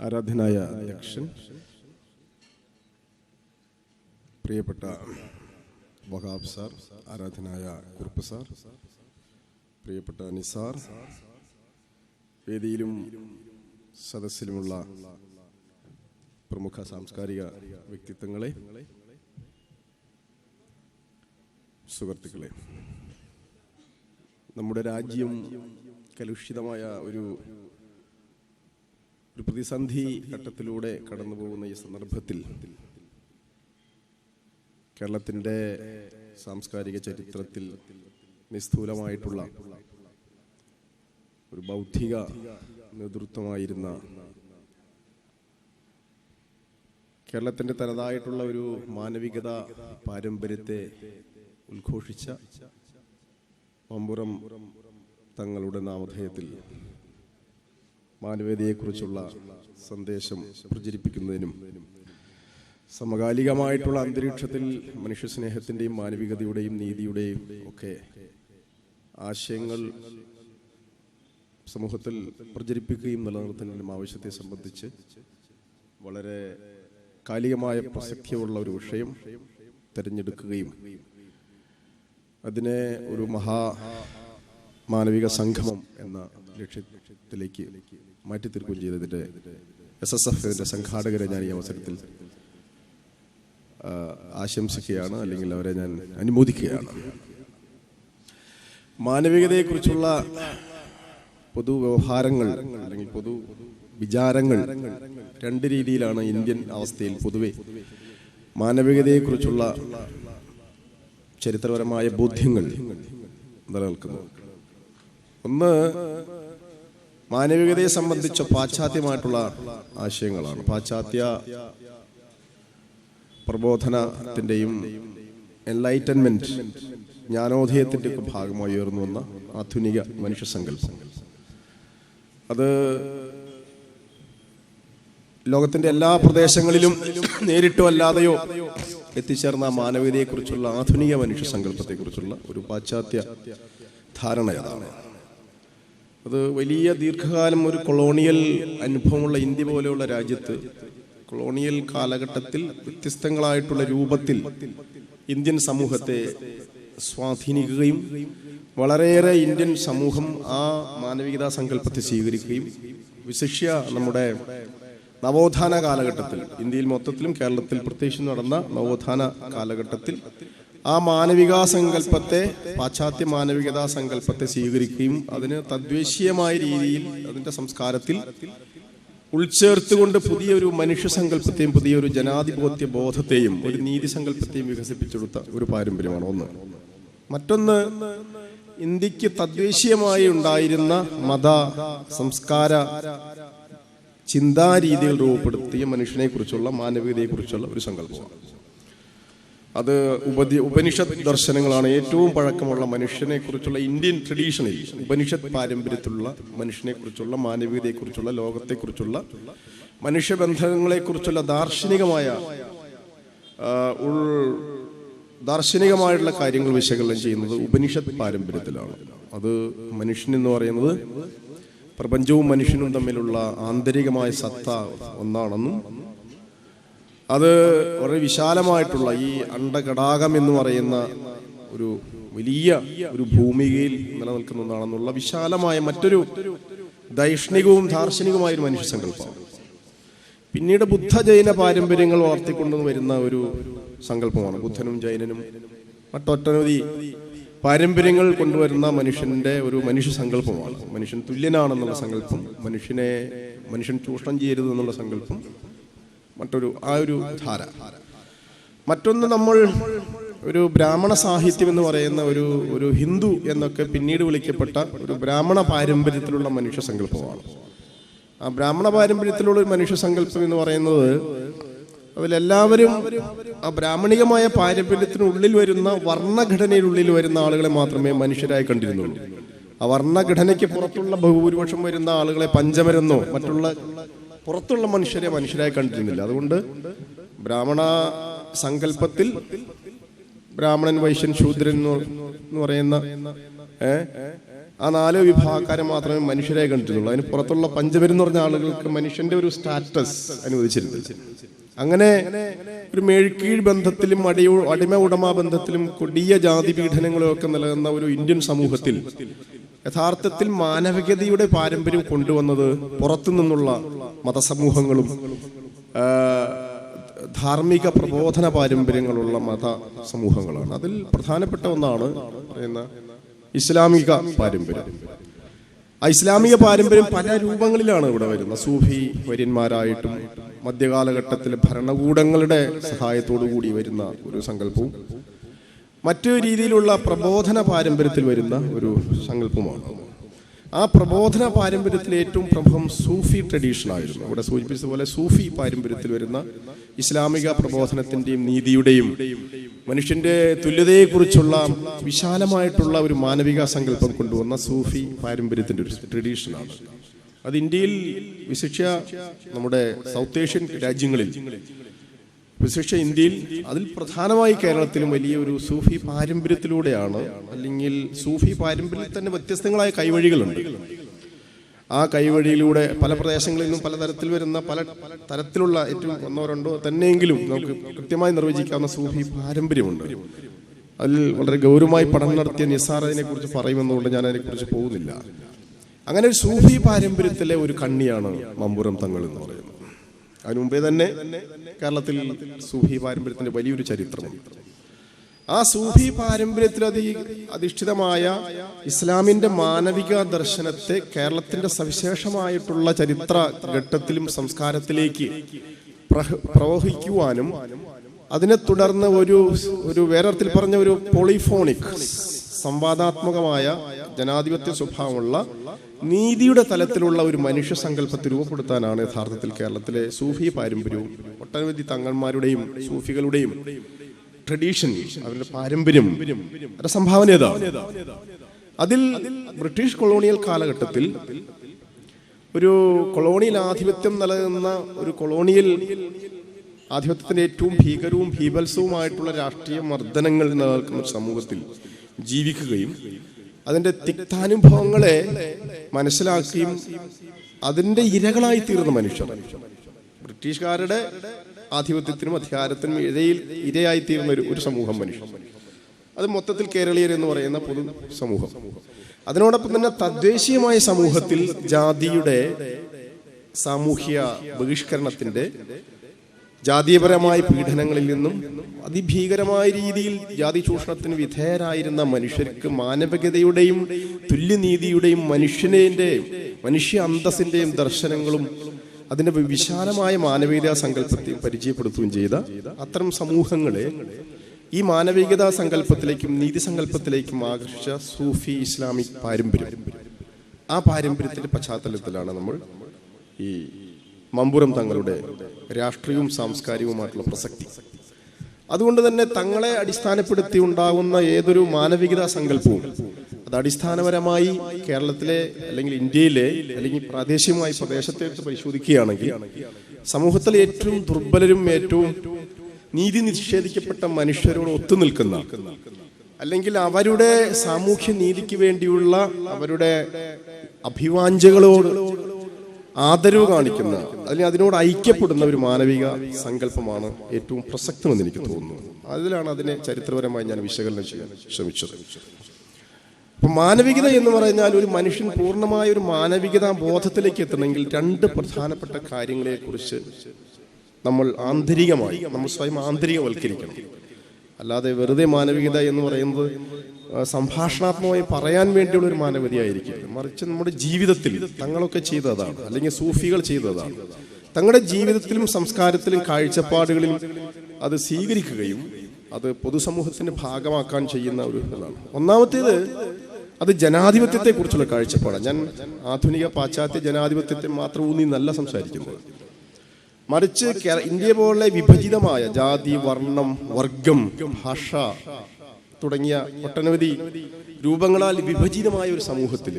ആരാധ്യനായ അധ്യക്ഷൻ പ്രിയപ്പെട്ട വഹാബ് സാർ ആരാധനായ കുറുപ്പ് സാർ പ്രിയപ്പെട്ട നിസാർ വേദിയിലും സദസ്സിലുമുള്ള പ്രമുഖ സാംസ്കാരിക വ്യക്തിത്വങ്ങളെ സുഹൃത്തുക്കളെ നമ്മുടെ രാജ്യം കലുഷിതമായ ഒരു ഒരു പ്രതിസന്ധി ഘട്ടത്തിലൂടെ കടന്നു പോകുന്ന ഈ സന്ദർഭത്തിൽ കേരളത്തിന്റെ സാംസ്കാരിക ചരിത്രത്തിൽ നിസ്തൂലമായിട്ടുള്ള ഒരു ബൗദ്ധിക നേതൃത്വമായിരുന്ന കേരളത്തിന്റെ തനതായിട്ടുള്ള ഒരു മാനവികത പാരമ്പര്യത്തെ ഉദ്ഘോഷിച്ച മമ്പുറം തങ്ങളുടെ നാമധേയത്തിൽ മാനവീയതയെക്കുറിച്ചുള്ള സന്ദേശം പ്രചരിപ്പിക്കുന്നതിനും സമകാലികമായിട്ടുള്ള അന്തരീക്ഷത്തിൽ മനുഷ്യസ്നേഹത്തിന്റെയും മാനവികതയുടെയും നീതിയുടെയും ഒക്കെ ആശയങ്ങൾ സമൂഹത്തിൽ പ്രചരിപ്പിക്കുകയും നിലനിർത്തുന്നതിനും ആവശ്യത്തെ സംബന്ധിച്ച് വളരെ കാലികമായ പ്രസക്തിയുള്ള ഒരു വിഷയം തിരഞ്ഞെടുക്കുകയും അതിനെ ഒരു മഹാ മാനവിക സംഗമം എന്ന ലക്ഷ്യത്തിലേക്ക് മാറ്റിത്തീർക്കുകയും ചെയ്തതിന്റെ എസ് എസ് എഫിന്റെ സംഘാടകരെ ഞാൻ ഈ അവസരത്തിൽ ആശംസിക്കുകയാണ്. അല്ലെങ്കിൽ അവരെ ഞാൻ അനുമോദിക്കുകയാണ്. മാനവികതയെക്കുറിച്ചുള്ള പൊതു വ്യവഹാരങ്ങൾ അല്ലെങ്കിൽ പൊതു വിചാരങ്ങൾ രണ്ട് രീതിയിലാണ് ഇന്ത്യൻ അവസ്ഥയിൽ പൊതുവെ മാനവികതയെക്കുറിച്ചുള്ള ചരിത്രപരമായ ബോധ്യങ്ങൾ നിലനിൽക്കുന്നു ഒന്ന് മാനവികതയെ സംബന്ധിച്ച പാശ്ചാത്യമായിട്ടുള്ള ആശയങ്ങളാണ്. പാശ്ചാത്യ പ്രബോധനത്തിന്റെയും എൻലൈറ്റൻമെന്റ് ജ്ഞാനോദയത്തിന്റെ ഒക്കെ ഭാഗമായി ഉയർന്നു വന്ന ആധുനിക മനുഷ്യ സങ്കല്പങ്ങൾ അത് ലോകത്തിന്റെ എല്ലാ പ്രദേശങ്ങളിലും നേരിട്ടോ അല്ലാതെയോ എത്തിച്ചേർന്ന മാനവികതയെക്കുറിച്ചുള്ള ആധുനിക മനുഷ്യ സങ്കല്പത്തെക്കുറിച്ചുള്ള ഒരു പാശ്ചാത്യ ധാരണ അത് വലിയ ദീർഘകാലം ഒരു കൊളോണിയൽ അനുഭവമുള്ള ഇന്ത്യ പോലെയുള്ള രാജ്യത്ത് കൊളോണിയൽ കാലഘട്ടത്തിൽ വ്യത്യസ്തങ്ങളായിട്ടുള്ള രൂപത്തിൽ ഇന്ത്യൻ സമൂഹത്തെ സ്വാധീനിക്കുകയും വളരെയേറെ ഇന്ത്യൻ സമൂഹം ആ മാനവികതാ സങ്കല്പത്തെ സ്വീകരിക്കുകയും വിശിഷ്യ നമ്മുടെ നവോത്ഥാന കാലഘട്ടത്തിൽ ഇന്ത്യയിൽ മൊത്തത്തിലും കേരളത്തിൽ പ്രത്യേകിച്ച് നടന്ന നവോത്ഥാന കാലഘട്ടത്തിൽ ആ മാനവിക സങ്കല്പത്തെ പാശ്ചാത്യ മാനവികതാ സങ്കല്പത്തെ സ്വീകരിക്കുകയും അതിന് തദ്ദേശീയമായ രീതിയിൽ അതിന്റെ സംസ്കാരത്തിൽ ഉൾച്ചേർത്തുകൊണ്ട് പുതിയൊരു മനുഷ്യ സങ്കല്പത്തെയും പുതിയൊരു ജനാധിപത്യ ബോധത്തെയും ഒരു നീതി സങ്കല്പത്തെയും വികസിപ്പിച്ചെടുത്ത ഒരു പാരമ്പര്യമാണ് ഒന്ന്. മറ്റൊന്ന് ഇന്ത്യയ്ക്ക് തദ്ദേശീയമായി ഉണ്ടായിരുന്ന മത സംസ്കാര ചിന്താരീതികൾ രൂപപ്പെടുത്തിയ മനുഷ്യനെ കുറിച്ചുള്ള മാനവികതയെ കുറിച്ചുള്ള ഒരു സങ്കല്പമാണ്. അത് ഉപതി ഉപനിഷത്ത് ദർശനങ്ങളാണ് ഏറ്റവും പഴക്കമുള്ള മനുഷ്യനെ കുറിച്ചുള്ള ഇന്ത്യൻ ട്രഡീഷനിൽ ഉപനിഷത്ത് പാരമ്പര്യത്തിലുള്ള മനുഷ്യനെ കുറിച്ചുള്ള മാനവികതയെ കുറിച്ചുള്ള ലോകത്തെ കുറിച്ചുള്ള മനുഷ്യബന്ധങ്ങളെ കുറിച്ചുള്ള ദാർശനികമായ ഉൾ ദാർശനികമായിട്ടുള്ള കാര്യങ്ങൾ വിശകലനം ചെയ്യുന്നത് ഉപനിഷത്ത് പാരമ്പര്യത്തിലാണ്. അത് മനുഷ്യൻ എന്ന് പറയുന്നത് പ്രപഞ്ചവും മനുഷ്യനും തമ്മിലുള്ള ആന്തരികമായ സത്ത ഒന്നാണെന്നും അത് വളരെ വിശാലമായിട്ടുള്ള ഈ അണ്ടകടാകം എന്ന് പറയുന്ന ഒരു വലിയ ഒരു ഭൂമികയിൽ നിലനിൽക്കുന്ന ഒന്നാണെന്നുള്ള വിശാലമായ മറ്റൊരു ദൈഷ്ണികവും ദാർശനികവുമായ ഒരു മനുഷ്യ സങ്കല്പം പിന്നീട് ബുദ്ധ ജൈന പാരമ്പര്യങ്ങൾ വളർത്തിക്കൊണ്ടു വരുന്ന ഒരു സങ്കല്പമാണ്. ബുദ്ധനും ജൈനനും മറ്റൊട്ടനവധി പാരമ്പര്യങ്ങൾ കൊണ്ടുവരുന്ന മനുഷ്യന്റെ ഒരു മനുഷ്യ സങ്കല്പമാണ് മനുഷ്യൻ തുല്യനാണെന്നുള്ള സങ്കല്പം മനുഷ്യനെ മനുഷ്യൻ ചൂഷണം ചെയ്യരുത് എന്നുള്ള സങ്കല്പം മറ്റൊരു ആ ഒരു ധാര. മറ്റൊന്ന് നമ്മൾ ഒരു ബ്രാഹ്മണ സാഹിത്യം എന്ന് പറയുന്ന ഒരു ഒരു ഹിന്ദു എന്നൊക്കെ പിന്നീട് വിളിക്കപ്പെട്ട ഒരു ബ്രാഹ്മണ പാരമ്പര്യത്തിലുള്ള മനുഷ്യ സങ്കല്പമാണ്. ആ ബ്രാഹ്മണ പാരമ്പര്യത്തിലുള്ള ഒരു മനുഷ്യ സങ്കല്പം എന്ന് പറയുന്നത് അതിലെല്ലാവരും ആ ബ്രാഹ്മണികമായ പാരമ്പര്യത്തിനുള്ളിൽ വരുന്ന വർണഘടനയിലുള്ളിൽ വരുന്ന ആളുകളെ മാത്രമേ മനുഷ്യരായി കണ്ടിരുന്നുള്ളൂ. ആ വർണഘടനയ്ക്ക് പുറത്തുള്ള ബഹുഭൂരിപക്ഷം വരുന്ന ആളുകളെ പഞ്ചമരെന്നോ മറ്റുള്ള പുറത്തുള്ള മനുഷ്യരെ മനുഷ്യരായി കണ്ടിരുന്നില്ല. അതുകൊണ്ട് ബ്രാഹ്മണ സങ്കല്പത്തിൽ ബ്രാഹ്മണൻ വൈശ്യൻ ശൂദ്രൻ എന്ന് പറയുന്ന ആ നാല് വിഭാഗക്കാരെ മാത്രമേ മനുഷ്യരായി കണ്ടിട്ടുള്ളൂ അതിന് പുറത്തുള്ള പഞ്ചപരെന്ന് പറഞ്ഞ ആളുകൾക്ക് മനുഷ്യന്റെ ഒരു സ്റ്റാറ്റസ് അനുവദിച്ചിരുന്നു അങ്ങനെ ഒരു മേഴ്ക്കീഴ് ബന്ധത്തിലും അടിയ അടിമ ഉടമ ബന്ധത്തിലും കൊടിയ ജാതി പീഡനങ്ങളും ഒക്കെ നിലനിന്ന ഒരു ഇന്ത്യൻ സമൂഹത്തിൽ യഥാർത്ഥത്തിൽ മാനവികതയുടെ പാരമ്പര്യം കൊണ്ടുവന്നത് പുറത്തു നിന്നുള്ള മതസമൂഹങ്ങളും ധാർമ്മിക പ്രബോധന പാരമ്പര്യങ്ങളുള്ള മത സമൂഹങ്ങളാണ് അതിൽ പ്രധാനപ്പെട്ട ഒന്നാണ് പറയുന്ന ഇസ്ലാമിക പാരമ്പര്യം. ആ ഇസ്ലാമിക പാരമ്പര്യം പല രൂപങ്ങളിലാണ് ഇവിടെ വരുന്നത്. സൂഫി വര്യന്മാരായിട്ടും മധ്യകാലഘട്ടത്തിലെ ഭരണകൂടങ്ങളുടെ സഹായത്തോടു കൂടി വരുന്ന ഒരു സങ്കല്പവും മറ്റു രീതിയിലുള്ള പ്രബോധന പാരമ്പര്യത്തിൽ വരുന്ന ഒരു സങ്കല്പമാണ് ആ പ്രബോധന പാരമ്പര്യത്തിൽ ഏറ്റവും പ്രമുഖം സൂഫി ട്രഡീഷൻ ആയിരുന്നു. ഇവിടെ സൂചിപ്പിച്ചതുപോലെ സൂഫി പാരമ്പര്യത്തിൽ വരുന്ന ഇസ്ലാമിക പ്രബോധനത്തിന്റെയും നീതിയുടെയും മനുഷ്യന്റെ തുല്യതയെക്കുറിച്ചുള്ള വിശാലമായിട്ടുള്ള ഒരു മാനവിക സങ്കല്പം കൊണ്ടുവന്ന സൂഫി പാരമ്പര്യത്തിന്റെ ഒരു ട്രഡീഷനാണ് അത് ഇന്ത്യയിൽ വിശിഷ്യ നമ്മുടെ സൗത്ത് ഏഷ്യൻ രാജ്യങ്ങളിൽ വിശിഷ്ട ഇന്ത്യയിൽ അതിൽ പ്രധാനമായി കേരളത്തിലും വലിയൊരു സൂഫി പാരമ്പര്യത്തിലൂടെയാണ് അല്ലെങ്കിൽ സൂഫി പാരമ്പര്യത്തിൽ തന്നെ വ്യത്യസ്തങ്ങളായ കൈവഴികളുണ്ട്. ആ കൈവഴിയിലൂടെ പല പ്രദേശങ്ങളിൽ നിന്നും പലതരത്തിൽ വരുന്ന പല തരത്തിലുള്ള ഏറ്റവും ഒന്നോ രണ്ടോ തന്നെയെങ്കിലും നമുക്ക് കൃത്യമായി നിർവചിക്കാവുന്ന സൂഫി പാരമ്പര്യമുണ്ട്. അതിൽ വളരെ ഗൗരവമായി പഠനം നടത്തിയ നിസാർ അതിനെക്കുറിച്ച് പറയുമെന്നുകൊണ്ട് ഞാൻ അതിനെക്കുറിച്ച് പോകുന്നില്ല. അങ്ങനെ ഒരു സൂഫി പാരമ്പര്യത്തിലെ ഒരു കണ്ണിയാണ് മമ്പുറം തങ്ങൾ എന്ന് പറയുന്നത്. അതിനു മുമ്പേ തന്നെ കേരളത്തിൽ സൂഫി പാരമ്പര്യത്തിന്റെ വലിയൊരു ചരിത്രമുണ്ട് ആ സൂഫി പാരമ്പര്യത്തിൽ അതി അധിഷ്ഠിതമായ ഇസ്ലാമിന്റെ മാനവിക ദർശനത്തെ കേരളത്തിന്റെ സവിശേഷമായിട്ടുള്ള ചരിത്ര ഘട്ടത്തിലും സംസ്കാരത്തിലേക്ക് പ്രവഹിക്കുവാനും അതിനെ തുടർന്ന് ഒരു ഒരു വേറൊരത്തിൽ പറഞ്ഞ ഒരു പോളിഫോണിക് സംവാദാത്മകമായ ജനാധിപത്യ സ്വഭാവമുള്ള നീതിയുടെ തലത്തിലുള്ള ഒരു മനുഷ്യ സങ്കല്പത്തെ രൂപപ്പെടുത്താനാണ് യഥാർത്ഥത്തിൽ കേരളത്തിലെ സൂഫി പാരമ്പര്യവും ഒട്ടനവധി തങ്ങന്മാരുടെയും സൂഫികളുടെയും ട്രഡീഷൻ അവരുടെ പാരമ്പര്യം അവരുടെ സംഭാവന അതിൽ ബ്രിട്ടീഷ് കൊളോണിയൽ കാലഘട്ടത്തിൽ ഒരു കൊളോണിയൽ ആധിപത്യം നിലനിന്ന ഒരു കൊളോണിയൽ ആധിപത്യത്തിന്റെ ഏറ്റവും ഭീകരവും ഭീപത്സവുമായിട്ടുള്ള രാഷ്ട്രീയ മർദ്ദനങ്ങൾ നിലനിൽക്കുന്ന സമൂഹത്തിൽ ജീവിക്കുകയും അതിന്റെ തിക്താനുഭവങ്ങളെ മനസ്സിലാക്കിയും അതിന്റെ ഇരകളായി തീർന്ന മനുഷ്യർ ബ്രിട്ടീഷുകാരുടെ ആധിപത്യത്തിനും അധികാരത്തിനും ഇഴയിൽ ഇരയായി തീർന്ന ഒരു ഒരു സമൂഹം മനുഷ്യർ അത് മൊത്തത്തിൽ കേരളീയർ എന്ന് പറയുന്ന പൊതു സമൂഹം. അതിനോടൊപ്പം തന്നെ തദ്ദേശീയമായ സമൂഹത്തിൽ ജാതിയുടെ സാമൂഹ്യ ബഹിഷ്കരണത്തിന്റെ ജാതീയപരമായ പീഡനങ്ങളിൽ നിന്നും അതിഭീകരമായ രീതിയിൽ ജാതി ചൂഷണത്തിന് വിധേയരായിരുന്ന മനുഷ്യർക്ക് മാനവികതയുടെയും തുല്യനീതിയുടെയും മനുഷ്യനെയും മനുഷ്യ അന്തസ്സിന്റെയും ദർശനങ്ങളും അതിന്റെ വിശാലമായ മാനവികതാ സങ്കല്പത്തെ പരിചയപ്പെടുത്തുകയും ചെയ്ത അത്തരം സമൂഹങ്ങളെ ഈ മാനവികതാ സങ്കല്പത്തിലേക്കും നീതി സങ്കല്പത്തിലേക്കും ആകർഷിച്ച സൂഫി ഇസ്ലാമിക് പാരമ്പര്യം. ആ പാരമ്പര്യത്തിന്റെ പശ്ചാത്തലത്തിലാണ് നമ്മൾ ഈ മമ്പുറം തങ്ങളുടെ രാഷ്ട്രീയവും സാംസ്കാരികവുമായിട്ടുള്ള പ്രസക്തി. അതുകൊണ്ട് തന്നെ തങ്ങളെ അടിസ്ഥാനപ്പെടുത്തി ഉണ്ടാകുന്ന ഏതൊരു മാനവികതാ സങ്കല്പവും അത് അടിസ്ഥാനപരമായി കേരളത്തിലെ അല്ലെങ്കിൽ ഇന്ത്യയിലെ അല്ലെങ്കിൽ പ്രാദേശികമായി പ്രദേശത്തെ പരിശോധിക്കുകയാണെങ്കിൽ സമൂഹത്തിലെ ഏറ്റവും ദുർബലരും ഏറ്റവും നീതി നിഷേധിക്കപ്പെട്ട മനുഷ്യരോട് ഒത്തുനിൽക്കുന്ന അല്ലെങ്കിൽ അവരുടെ സാമൂഹ്യ നീതിക്ക് വേണ്ടിയുള്ള അവരുടെ അഭിവാഞ്ചകളോട് ആദരവ് കാണിക്കുന്ന അല്ലെങ്കിൽ അതിനോട് ഐക്യപ്പെടുന്ന ഒരു മാനവിക സങ്കല്പമാണ് ഏറ്റവും പ്രസക്തമെന്ന് എനിക്ക് തോന്നുന്നു. അതിലാണ് അതിനെ ചരിത്രപരമായി ഞാൻ വിശകലനം ചെയ്യാൻ ശ്രമിച്ചത്. അപ്പൊ മാനവികത എന്ന് പറഞ്ഞാൽ ഒരു മനുഷ്യൻ പൂർണമായ ഒരു മാനവികത ബോധത്തിലേക്ക് എത്തണമെങ്കിൽ രണ്ട് പ്രധാനപ്പെട്ട കാര്യങ്ങളെ കുറിച്ച് നമ്മൾ ആന്തരികമായി നമ്മൾ സ്വയം ആന്തരികവൽക്കരിക്കണം. അല്ലാതെ വെറുതെ മാനവികത എന്ന് പറയുന്നത് സംഭാഷണാത്മകമായി പറയാൻ വേണ്ടിയുള്ള ഒരു മാനവതിയായിരിക്കും. മറിച്ച് നമ്മുടെ ജീവിതത്തിൽ തങ്ങളൊക്കെ ചെയ്തതാണ് അല്ലെങ്കിൽ സൂഫികൾ ചെയ്തതാണ്. തങ്ങളുടെ ജീവിതത്തിലും സംസ്കാരത്തിലും കാഴ്ചപ്പാടുകളിലും അത് സ്വീകരിക്കുകയും അത് പൊതുസമൂഹത്തിന്റെ ഭാഗമാക്കാൻ ചെയ്യുന്ന ഒരു ഇതാണ്. ഒന്നാമത്തേത് അത് ജനാധിപത്യത്തെ കുറിച്ചുള്ള കാഴ്ചപ്പാടാണ്. ഞാൻ ആധുനിക പാശ്ചാത്യ ജനാധിപത്യത്തെ മാത്രം ഊന്നി നല്ല സംസാരിക്കുന്നത്. മറിച്ച് ഇന്ത്യ പോലെ വിഭജിതമായ ജാതി വർണം വർഗം ഭാഷ തുടങ്ങിയ ഒട്ടനവധി രൂപങ്ങളാൽ വിഭജിതമായ ഒരു സമൂഹത്തിൽ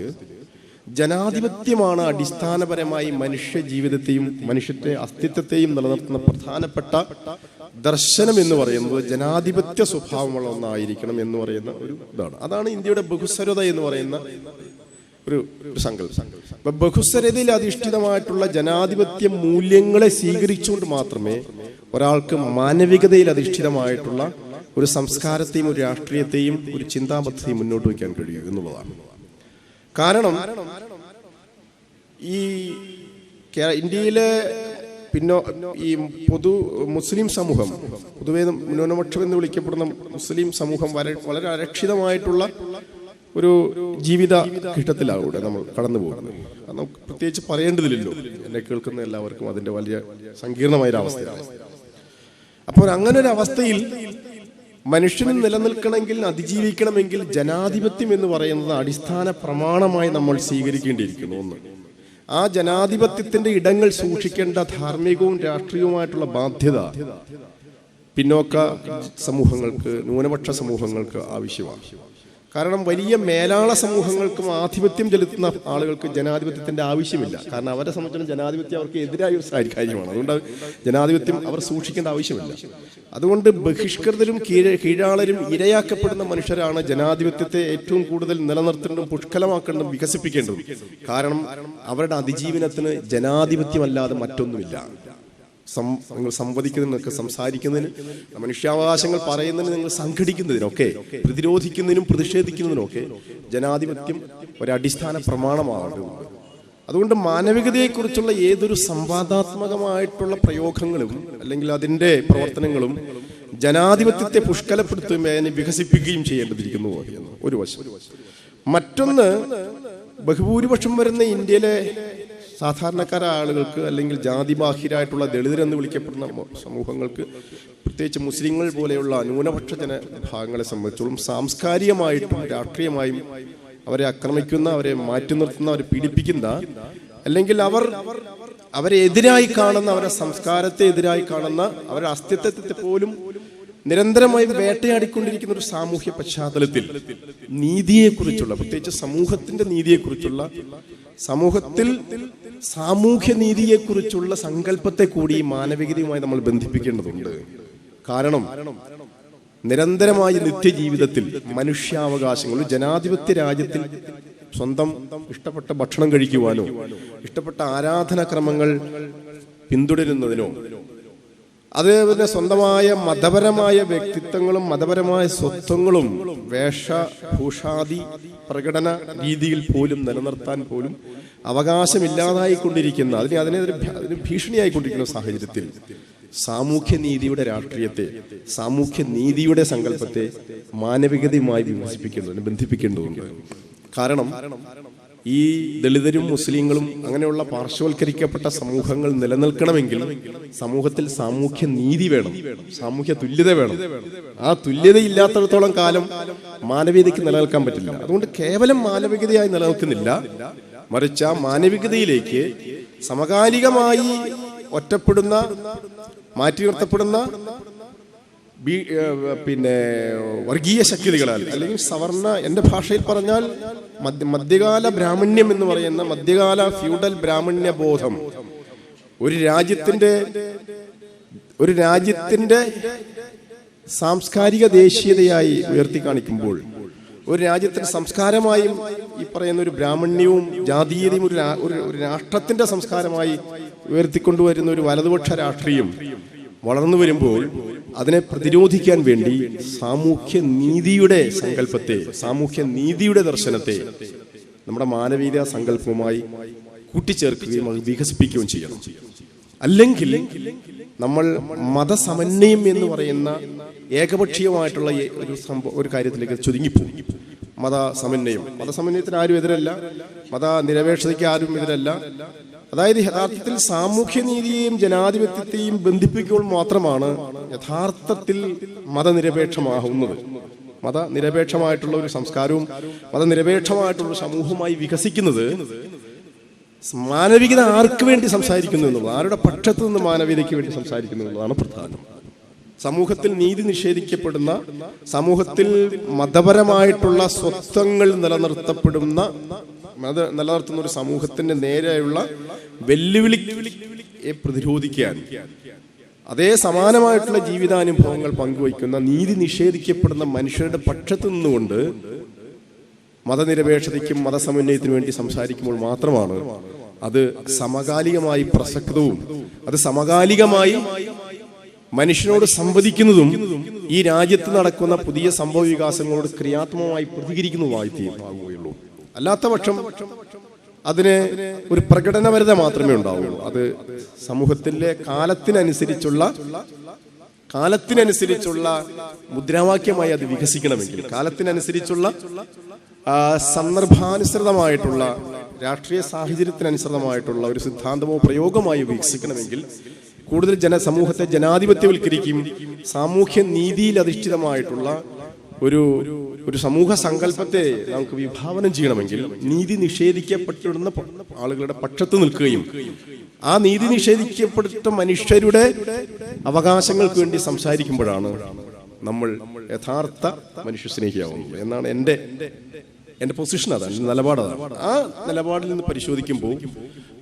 ജനാധിപത്യമാണ് അടിസ്ഥാനപരമായി മനുഷ്യ ജീവിതത്തെയും മനുഷ്യന്റെ അസ്തിത്വത്തെയും നിലനിർത്തുന്ന പ്രധാനപ്പെട്ട ദർശനം എന്ന് പറയുന്നത് ജനാധിപത്യ സ്വഭാവമുള്ള ഒന്നായിരിക്കണം എന്ന് പറയുന്ന ഒരു ഇതാണ്. അതാണ് ഇന്ത്യയുടെ ബഹുസ്വരത എന്ന് പറയുന്ന ഒരു ഒരു സങ്കല്പം. അപ്പൊ ബഹുസ്വരതയിൽ അധിഷ്ഠിതമായിട്ടുള്ള ജനാധിപത്യ മൂല്യങ്ങളെ സ്വീകരിച്ചുകൊണ്ട് മാത്രമേ ഒരാൾക്ക് മാനവികതയിൽ അധിഷ്ഠിതമായിട്ടുള്ള ഒരു സംസ്കാരത്തെയും ഒരു രാഷ്ട്രീയത്തെയും ഒരു ചിന്താപദ്ധതിയും മുന്നോട്ട് വയ്ക്കാൻ കഴിയൂ എന്നുള്ളതാണ്. കാരണം ഈ ഇന്ത്യയിലെ പിന്നോ ഈ പൊതു മുസ്ലിം സമൂഹം പൊതുവെ ന്യൂനപക്ഷം എന്ന് വിളിക്കപ്പെടുന്ന മുസ്ലിം സമൂഹം വളരെ അരക്ഷിതമായിട്ടുള്ള ഒരു ജീവിത ഘട്ടത്തിലാണ് നമ്മൾ കടന്നു പോകുന്നത്. നമുക്ക് പ്രത്യേകിച്ച് പറയേണ്ടതില്ലല്ലോ. എന്നെ കേൾക്കുന്ന എല്ലാവർക്കും അതിന്റെ വലിയ സങ്കീർണമായ ഒരു അവസ്ഥയാണ് അപ്പോൾ അങ്ങനെ ഒരു അവസ്ഥയിൽ മനുഷ്യന് നിലനിൽക്കണമെങ്കിൽ അതിജീവിക്കണമെങ്കിൽ ജനാധിപത്യം എന്ന് പറയുന്നത് അടിസ്ഥാന പ്രമാണമായി നമ്മൾ സ്വീകരിക്കേണ്ടിയിരിക്കുന്നു ഒന്ന് ആ ജനാധിപത്യത്തിന്റെ ഇടങ്ങൾ സൂക്ഷിക്കേണ്ട ധാർമ്മികവും രാഷ്ട്രീയവുമായിട്ടുള്ള ബാധ്യത പിന്നോക്ക സമൂഹങ്ങൾക്ക് ന്യൂനപക്ഷ സമൂഹങ്ങൾക്ക് ആവശ്യമാണ്. കാരണം വലിയ മേലാള സമൂഹങ്ങൾക്കും ആധിപത്യം ചെലുത്തുന്ന ആളുകൾക്ക് ജനാധിപത്യത്തിന്റെ ആവശ്യമില്ല. കാരണം അവരെ സംബന്ധിച്ചിടത്തോളം ജനാധിപത്യം അവർക്ക് എതിരായ ഒരു കാര്യമാണ്. അതുകൊണ്ട് ജനാധിപത്യം അവർ സൂക്ഷിക്കേണ്ട ആവശ്യമില്ല. അതുകൊണ്ട് ബഹിഷ്കൃതരും കീഴ കീഴാളരും ഇരയാക്കപ്പെടുന്ന മനുഷ്യരാണ് ജനാധിപത്യത്തെ ഏറ്റവും കൂടുതൽ നിലനിർത്തേണ്ടതും പുഷ്കലമാക്കേണ്ടതും വികസിപ്പിക്കേണ്ടതും. കാരണം അവരുടെ അതിജീവനത്തിന് ജനാധിപത്യമല്ലാതെ മറ്റൊന്നുമില്ല. നിങ്ങൾ സംവദിക്കുന്നതിനൊക്കെ സംസാരിക്കുന്നതിന് മനുഷ്യാവകാശങ്ങൾ പറയുന്നതിന് നിങ്ങൾ സംഘടിക്കുന്നതിനൊക്കെ പ്രതിരോധിക്കുന്നതിനും പ്രതിഷേധിക്കുന്നതിനൊക്കെ ജനാധിപത്യം ഒരടിസ്ഥാന പ്രമാണമാകേണ്ടതുണ്ട് അതുകൊണ്ട് മാനവികതയെക്കുറിച്ചുള്ള ഏതൊരു സംവാദാത്മകമായിട്ടുള്ള പ്രയോഗങ്ങളും അല്ലെങ്കിൽ അതിന്റെ പ്രവർത്തനങ്ങളും ജനാധിപത്യത്തെ പുഷ്കലപ്പെടുത്തുകയും അതിനെ വികസിപ്പിക്കുകയും ചെയ്യേണ്ടതിരിക്കുന്നു ഒരു വശം. മറ്റൊന്ന് ബഹുഭൂരിപക്ഷം വരുന്ന ഇന്ത്യയിലെ സാധാരണക്കാരായ ആളുകൾക്ക് അല്ലെങ്കിൽ ജാതി ജാതിബാഹിരായിട്ടുള്ള ദളിതരെന്ന് വിളിക്കപ്പെടുന്ന സമൂഹങ്ങൾക്ക് പ്രത്യേകിച്ച് മുസ്ലിങ്ങൾ പോലെയുള്ള ന്യൂനപക്ഷ ജന വിഭാഗങ്ങളെ സംബന്ധിച്ചോളം സാംസ്കാരികമായിട്ടും രാഷ്ട്രീയമായും അവരെ ആക്രമിക്കുന്ന അവരെ മാറ്റി നിർത്തുന്ന അവരെ പീഡിപ്പിക്കുന്ന അല്ലെങ്കിൽ അവർ അവരെ എതിരായി കാണുന്ന അവരെ സംസ്കാരത്തെ എതിരായി കാണുന്ന അവരുടെ അസ്തിത്വത്തെ പോലും നിരന്തരമായി വേട്ടയാടിക്കൊണ്ടിരിക്കുന്ന ഒരു സാമൂഹ്യ പശ്ചാത്തലത്തിൽ നീതിയെക്കുറിച്ചുള്ള പ്രത്യേകിച്ച് സമൂഹത്തിന്റെ നീതിയെക്കുറിച്ചുള്ള സമൂഹത്തിൽ സാമൂഹ്യ നീതിയെക്കുറിച്ചുള്ള സങ്കല്പത്തെ കൂടി മാനവികതയുമായി നമ്മൾ ബന്ധിപ്പിക്കേണ്ടതുണ്ട്. കാരണം നിരന്തരമായ നിത്യജീവിതത്തിൽ മനുഷ്യാവകാശങ്ങൾ ജനാധിപത്യ രാജ്യത്തിൽ സ്വന്തം ഇഷ്ടപ്പെട്ട ഭക്ഷണം കഴിക്കുവാനോ ഇഷ്ടപ്പെട്ട ആരാധനാക്രമങ്ങൾ പിന്തുടരുന്നതിനോ അതേപോലെ സ്വന്തമായ മതപരമായ വ്യക്തിത്വങ്ങളും മതപരമായ സ്വത്വങ്ങളും വേഷഭൂഷാദി പ്രകടന രീതിയിൽ പോലും നിലനിർത്താൻ പോലും അവകാശമില്ലാതായിക്കൊണ്ടിരിക്കുന്ന അതിന് അതിനെ അതിന് ഭീഷണിയായിക്കൊണ്ടിരിക്കുന്ന സാഹചര്യത്തിൽ സാമൂഹ്യ നീതിയുടെ രാഷ്ട്രീയത്തെ സാമൂഹ്യ നീതിയുടെ സങ്കല്പത്തെ മാനവികതയുമായി വിഭജിപ്പിക്കേണ്ടതുണ്ട് ബന്ധിപ്പിക്കേണ്ടതുണ്ട്. കാരണം ഈ ദളിതരും മുസ്ലിങ്ങളും അങ്ങനെയുള്ള പാർശ്വവൽക്കരിക്കപ്പെട്ട സമൂഹങ്ങൾ നിലനിൽക്കണമെങ്കിൽ സമൂഹത്തിൽ സാമൂഹ്യ നീതി വേണം സാമൂഹ്യ തുല്യത വേണം. ആ തുല്യത ഇല്ലാത്തടത്തോളം കാലം മാനവികതയ്ക്ക് നിലനിൽക്കാൻ പറ്റില്ല. അതുകൊണ്ട് കേവലം മാനവികതയായി നിലനിൽക്കുന്നില്ല. മറിച്ച് ആ മാനവികതയിലേക്ക് സമകാലികമായി ഒറ്റപ്പെടുന്ന മാറ്റി നിർത്തപ്പെടുന്ന ബി- പിന്നെ വർഗീയ ശക്തികളാൽ അല്ലെങ്കിൽ സവർണ എന്റെ ഭാഷയിൽ പറഞ്ഞാൽ മധ്യ മധ്യകാല ബ്രാഹ്മണ്യം എന്ന് പറയുന്ന മധ്യകാല ഫ്യൂഡൽ ബ്രാഹ്മണ്യ ബോധം. ഒരു രാജ്യത്തിന്റെ ഒരു രാജ്യത്തിന്റെ സാംസ്കാരിക ദേശീയതയായി ഉയർത്തി കാണിക്കുമ്പോൾ ഒരു രാജ്യത്തിന്റെ സംസ്കാരമായും ഈ പറയുന്ന ഒരു ബ്രാഹ്മണ്യവും ജാതീയതയും ഒരു ഒരു രാഷ്ട്രത്തിന്റെ സംസ്കാരമായി ഉയർത്തിക്കൊണ്ടുവരുന്ന ഒരു വലതുപക്ഷ രാഷ്ട്രീയം വളർന്നു വരുമ്പോൾ അതിനെ പ്രതിരോധിക്കാൻ വേണ്ടി സാമൂഹ്യ നീതിയുടെ സങ്കല്പത്തെ സാമൂഹ്യ നീതിയുടെ ദർശനത്തെ നമ്മുടെ മാനവീയ സങ്കല്പവുമായി കൂട്ടിച്ചേർക്കുകയും അത് വികസിപ്പിക്കുകയും ചെയ്യണം. അല്ലെങ്കിൽ നമ്മൾ മതസമന്വയം എന്ന് പറയുന്ന ഏകപക്ഷീയമായിട്ടുള്ള ഒരു സംഭവം ഒരു കാര്യത്തിലേക്ക് ചുരുങ്ങിപ്പോകും. മതസമന്വയം. മതസമന്വയത്തിന് ആരും എതിരല്ല. മത നിരപേക്ഷതയ്ക്ക് ആരും എതിരല്ല. അതായത് യഥാർത്ഥത്തിൽ സാമൂഹ്യനീതിയെയും ജനാധിപത്യത്തെയും ബന്ധിപ്പിക്കുമ്പോൾ മാത്രമാണ് യഥാർത്ഥത്തിൽ മതനിരപേക്ഷമാകുന്നത്. മതനിരപേക്ഷമായിട്ടുള്ള ഒരു സംസ്കാരവും മതനിരപേക്ഷമായിട്ടുള്ള ഒരു സമൂഹമായി വികസിക്കുന്നത് മാനവികത ആർക്ക് വേണ്ടി സംസാരിക്കുന്നു എന്നുള്ളത് ആരുടെ പക്ഷത്തു നിന്ന് മാനവികതയ്ക്ക് വേണ്ടി സംസാരിക്കുന്നു എന്നുള്ളതാണ് പ്രധാനം. സമൂഹത്തിൽ നീതി നിഷേധിക്കപ്പെടുന്ന സമൂഹത്തിൽ മതപരമായിട്ടുള്ള സ്വത്വങ്ങൾ നിലനിർത്തപ്പെടുന്ന മത നിലനിർത്തുന്ന ഒരു സമൂഹത്തിന്റെ നേരെയുള്ള വെല്ലുവിളി പ്രതിരോധിക്കാൻ അതേ സമാനമായിട്ടുള്ള ജീവിതാനുഭവങ്ങൾ പങ്കുവയ്ക്കുന്ന നീതി നിഷേധിക്കപ്പെടുന്ന മനുഷ്യരുടെ പക്ഷത്ത് നിന്നുകൊണ്ട് മതനിരപേക്ഷതയ്ക്കും മതസമന്വയത്തിനു വേണ്ടി സംസാരിക്കുമ്പോൾ മാത്രമാണ് അത് സമകാലികമായി പ്രസക്തവും അത് സമകാലികമായി മനുഷ്യനോട് സംവദിക്കുന്നതും ഈ രാജ്യത്ത് നടക്കുന്ന പുതിയ സംഭവ വികാസങ്ങളോട് ക്രിയാത്മകമായി പ്രതികരിക്കുന്നതുമായി തീരുമാകുകയുള്ളൂ അല്ലാത്ത പക്ഷം അതിന് ഒരു പ്രകടനപരത മാത്രമേ ഉണ്ടാവുകയുള്ളൂ അത് സമൂഹത്തിലെ കാലത്തിനനുസരിച്ചുള്ള കാലത്തിനനുസരിച്ചുള്ള മുദ്രാവാക്യമായി അത് വികസിക്കണമെങ്കിൽ കാലത്തിനനുസരിച്ചുള്ള സന്ദർഭാനുസൃതമായിട്ടുള്ള രാഷ്ട്രീയ സാഹചര്യത്തിനനുസൃതമായിട്ടുള്ള ഒരു സിദ്ധാന്തമോ പ്രയോഗമായി വികസിക്കണമെങ്കിൽ കൂടുതൽ ജനസമൂഹത്തെ ജനാധിപത്യവൽക്കരിക്കും സാമൂഹ്യ നീതിയിൽ അധിഷ്ഠിതമായിട്ടുള്ള ഒരു ഒരു സമൂഹ സങ്കല്പത്തെ നമുക്ക് വിഭാവനം ചെയ്യണമെങ്കിൽ നീതി നിഷേധിക്കപ്പെട്ടിരുന്ന ആളുകളുടെ പക്ഷത്ത് നിൽക്കുകയും ആ നീതി നിഷേധിക്കപ്പെട്ട മനുഷ്യരുടെ അവകാശങ്ങൾക്ക് വേണ്ടി സംസാരിക്കുമ്പോഴാണ് നമ്മൾ യഥാർത്ഥ മനുഷ്യ സ്നേഹിയാവുന്നത് എന്നാണ് എന്റെ എന്റെ പൊസിഷൻ അതാണ് എന്റെ നിലപാട് ആ നിലപാടിൽ നിന്ന് പരിശോധിക്കുമ്പോൾ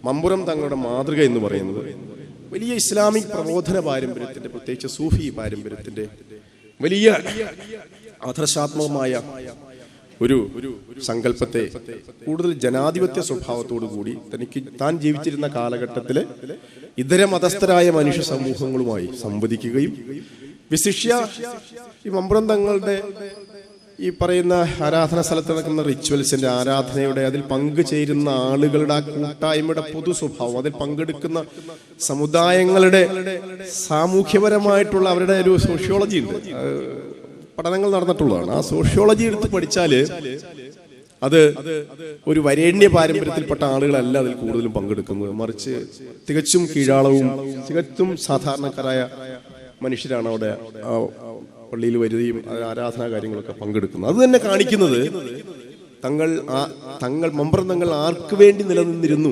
മമ്പുറം തങ്ങളുടെ മാതൃക എന്ന് പറയുന്നത് വലിയ ഇസ്ലാമിക് പ്രബോധന പാരമ്പര്യത്തിന്റെ പ്രത്യേകിച്ച് സൂഫി പാരമ്പര്യത്തിന്റെ വലിയ ആദർശാത്മകമായ ഒരു സങ്കല്പത്തെ കൂടുതൽ ജനാധിപത്യ സ്വഭാവത്തോടു കൂടി തനിക്ക് താൻ ജീവിച്ചിരുന്ന കാലഘട്ടത്തിലെ ഇതര മതസ്ഥരായ മനുഷ്യ സമൂഹങ്ങളുമായി സംവദിക്കുകയും വിശിഷ്യ ഈ മമ്പ്രം തങ്ങളുടെ ഈ പറയുന്ന ആരാധന സ്ഥലത്ത് നടക്കുന്ന റിച്വൽസിന്റെ ആരാധനയുടെ അതിൽ പങ്കുചേരുന്ന ആളുകളുടെ ആ കൂട്ടായ്മയുടെ പൊതു സ്വഭാവം അതിൽ പങ്കെടുക്കുന്ന സമുദായങ്ങളുടെ സാമൂഹ്യപരമായിട്ടുള്ള അവരുടെ ഒരു സോഷ്യോളജി ഉണ്ട്. പഠനങ്ങൾ നടന്നിട്ടുള്ളതാണ്. ആ സോഷ്യോളജി എടുത്ത് പഠിച്ചാൽ അത് ഒരു വരേണ്യ പാരമ്പര്യത്തിൽപ്പെട്ട ആളുകളല്ല അതിൽ കൂടുതലും പങ്കെടുക്കുന്നത്. മറിച്ച് തികച്ചും കീഴാളവും തികച്ചും സാധാരണക്കാരായ മനുഷ്യരാണ് അവിടെ പള്ളിയിൽ വരികയും ആരാധനാ കാര്യങ്ങളൊക്കെ പങ്കെടുക്കുന്നത്. അത് തന്നെ കാണിക്കുന്നത് തങ്ങൾ തങ്ങൾ മമ്പറം തങ്ങൾ ആർക്ക് വേണ്ടി നിലനിന്നിരുന്നു?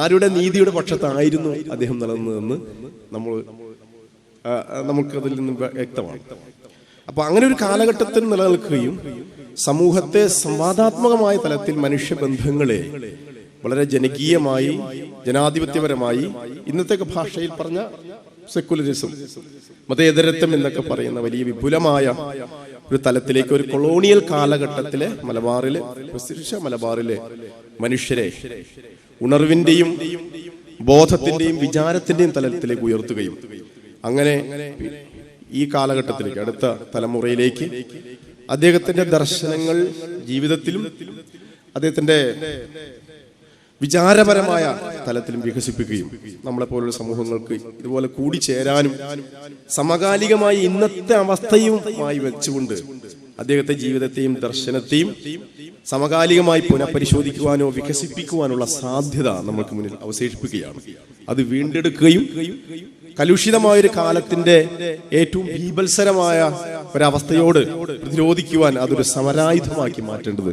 ആരുടെ നീതിയുടെ പക്ഷത്തായിരുന്നു അദ്ദേഹം നിലനിന്നതെന്ന് നമ്മൾ നമുക്കതിൽ നിന്ന് വ്യക്തമാണ്. അപ്പൊ അങ്ങനെ ഒരു കാലഘട്ടത്തിൽ നിലനിൽക്കുകയും സമൂഹത്തെ സംവാദാത്മകമായ തലത്തിൽ മനുഷ്യബന്ധങ്ങളെ വളരെ ജനകീയമായി ജനാധിപത്യപരമായി ഇന്നത്തെ ഭാഷയിൽ പറഞ്ഞ സെക്കുലറിസം മതേതരത്വം എന്നൊക്കെ പറയുന്ന വലിയ വിപുലമായ ഒരു തലത്തിലേക്ക് ഒരു കൊളോണിയൽ കാലഘട്ടത്തിലെ മലബാറിലെ പ്രസിദ്ധ മലബാറിലെ മനുഷ്യരെ ഉണർവിന്റെയും ബോധത്തിന്റെയും വിചാരത്തിന്റെയും തലത്തിലേക്ക് ഉയർത്തുകയും. അങ്ങനെ ഈ കാലഘട്ടത്തിലേക്ക് അടുത്ത തലമുറയിലേക്ക് അദ്ദേഹത്തിന്റെ ദർശനങ്ങൾ ജീവിതത്തിലും അദ്ദേഹത്തിന്റെ വിചാരപരമായ തലത്തിലും വികസിപ്പിക്കുകയും നമ്മളെ പോലുള്ള സമൂഹങ്ങൾക്ക് ഇതുപോലെ കൂടിച്ചേരാനും സമകാലികമായി ഇന്നത്തെ അവസ്ഥയുമായി വെച്ചുകൊണ്ട് അദ്ദേഹത്തെ ജീവിതത്തെയും ദർശനത്തെയും സമകാലികമായി പുനഃപരിശോധിക്കുവാനോ വികസിപ്പിക്കുവാനുള്ള സാധ്യത നമുക്ക് മുന്നിൽ അവശേഷിപ്പിക്കുകയാണ്. അത് വീണ്ടെടുക്കുകയും കലുഷിതമായ ഒരു കാലത്തിന്റെ ഏറ്റവും ഭീപത്സരമായ ഒരവസ്ഥയോട് പ്രതിരോധിക്കുവാൻ അതൊരു സമരായുധമാക്കി മാറ്റേണ്ടത്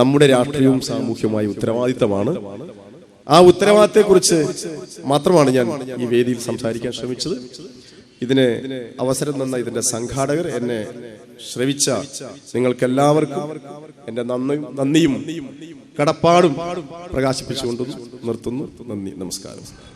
നമ്മുടെ രാഷ്ട്രീയവും സാമൂഹ്യവുമായ ഉത്തരവാദിത്തമാണ്. ആ ഉത്തരവാദിത്തത്തെക്കുറിച്ച് മാത്രമാണ് ഞാൻ ഈ വേദിയിൽ സംസാരിക്കാൻ ശ്രമിച്ചത്. ഇതിന് അവസരം തന്ന ഇതിന്റെ സംഘാടകർ എന്നെ ശ്രവിച്ച നിങ്ങൾക്കെല്ലാവർക്കും എന്റെ നന്ദിയും നന്ദിയും കടപ്പാടും പ്രകാശിപ്പിച്ചുകൊണ്ട് നിർത്തുന്നു. നന്ദി. നമസ്കാരം.